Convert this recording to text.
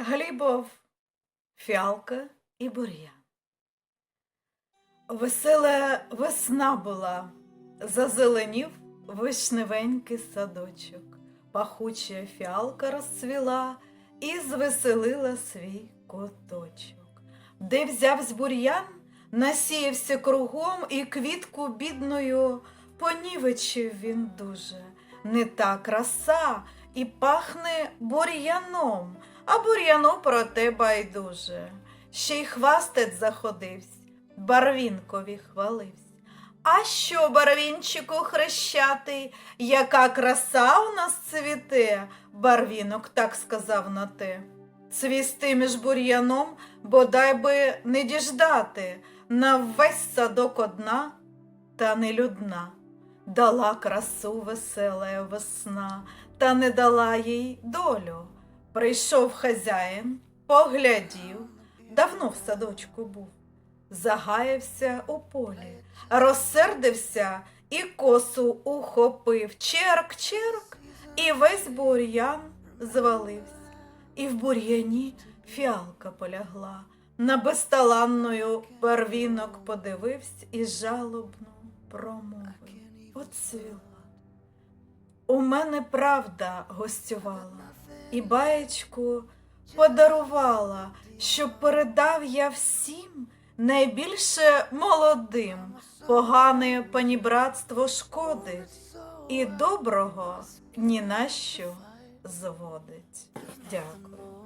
Глібов, фіалка і бур'ян. Весела весна була, зазеленів вишневенький садочок, пахуча фіалка розцвіла і звеселила свій коточок. Де взявсь бур'ян, насіявся кругом, і квітку бідною понівечив він дуже. Не та краса і пахне бур'яном, а бур'яну проте байдуже. Ще й хвастать заходивсь, барвінкові хваливсь. А що, барвінчику хрещатий, яка краса у нас цвіте, барвінок так сказав на те. Цвісти між бур'яном, бодай би не діждати, на весь садок одна, та не людна. Дала красу весела весна, та не дала їй долю. Прийшов хазяїн, поглядів, давно в садочку був, загаявся у полі, розсердився і косу ухопив, черк-черк, і весь бур'ян звалився. І в бур'яні фіалка полягла, на безталанною первінок подивився і жалобно промовив. Оцвіла. У мене правда гостювала, і баєчку подарувала, щоб передав я всім, найбільше молодим, погане панібратство шкодить, і доброго ні на що зводить. Дякую.